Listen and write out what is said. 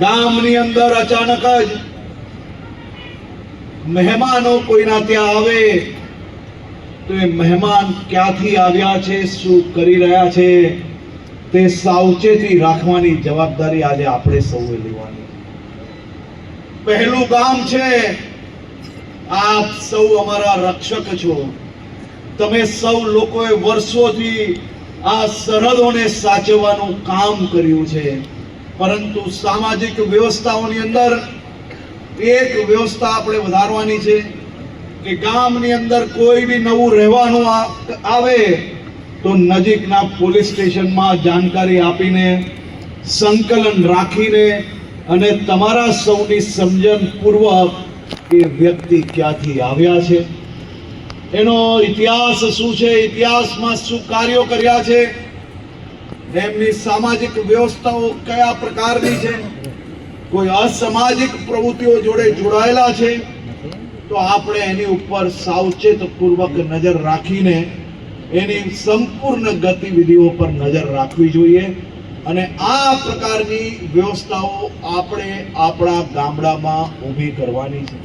ગામની અંદર અચાનક જ મહેમાનો કોઈના ત્યાં આવે, તો એ મહેમાન ક્યાંથી આવ્યા છે, શું કરી રહ્યા છે, તે સાવચેતી રાખવાની જવાબદારી આજે આપણે સૌએ લેવાની. પહેલું ગામ છે, આપ સૌ અમારા રક્ષક છો. તમે સૌ લોકોએ વર્ષોથી આ સરહદોને સાચવવાનું કામ કર્યું છે. પરંતુ સામાજિક વ્યવસ્થાઓની અંદર એક વ્યવસ્થા આપણે વધારવાની છે કે ગામની અંદર કોઈ બી નવું રહેવાનું આવે તો નજીકના પોલીસ સ્ટેશનમાં જાણકારી આપીને સંકલન રાખીને અને તમારા સૌની સમજણ પૂર્વક એ વ્યક્તિ ક્યાંથી આવ્યા છે? એનો ઇતિહાસ શું છે? ઇતિહાસમાં શું કાર્યો કર્યા છે? એમની સામાજિક વ્યવસ્થાઓ કયા પ્રકારની છે? કોઈ અસામાજિક પ્રવૃત્તિઓ જોડે જોડાયેલા છે? તો આપણે એની ઉપર સાવચેત પૂર્વક નજર રાખીને એની સંપૂર્ણ ગતિવિધિઓ પર નજર રાખવી જોઈએ અને આ પ્રકારની વ્યવસ્થાઓ આપણે આપણા ગામડામાં ઊભી કરવાની છે.